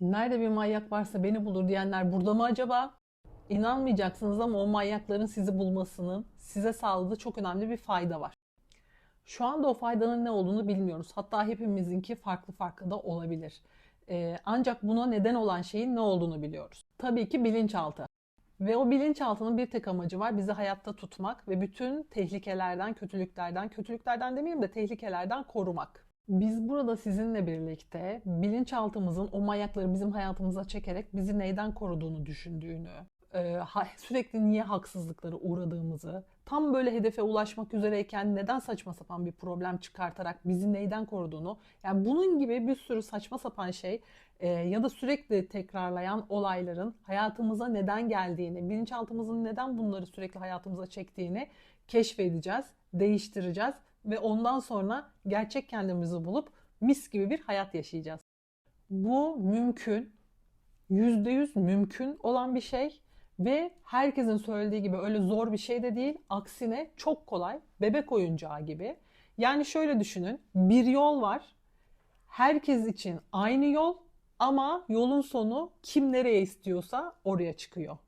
Nerede bir manyak varsa beni bulur diyenler burada mı acaba? İnanmayacaksınız ama o manyakların sizi bulmasının size sağladığı çok önemli bir fayda var. Şu anda o faydanın ne olduğunu bilmiyoruz. Hatta hepimizinki farklı farklı da olabilir. Ee, ancak buna neden olan şeyin ne olduğunu biliyoruz. Tabii ki bilinçaltı. Ve o bilinçaltının bir tek amacı var. Bizi hayatta tutmak ve bütün tehlikelerden, kötülüklerden, kötülüklerden demeyeyim de tehlikelerden korumak. Biz burada sizinle birlikte bilinçaltımızın o manyakları bizim hayatımıza çekerek bizi neyden koruduğunu düşündüğünü, e, sürekli niye haksızlıklara uğradığımızı, tam böyle hedefe ulaşmak üzereyken neden saçma sapan bir problem çıkartarak bizi neyden koruduğunu, yani bunun gibi bir sürü saçma sapan şey e, ya da sürekli tekrarlayan olayların hayatımıza neden geldiğini, bilinçaltımızın neden bunları sürekli hayatımıza çektiğini keşfedeceğiz, değiştireceğiz ve ondan sonra gerçek kendimizi bulup mis gibi bir hayat yaşayacağız. Bu mümkün, %100 mümkün olan bir şey ve herkesin söylediği gibi öyle zor bir şey de değil. Aksine çok kolay, bebek oyuncağı gibi. Yani şöyle düşünün, bir yol var. Herkes için aynı yol ama yolun sonu kim nereye istiyorsa oraya çıkıyor.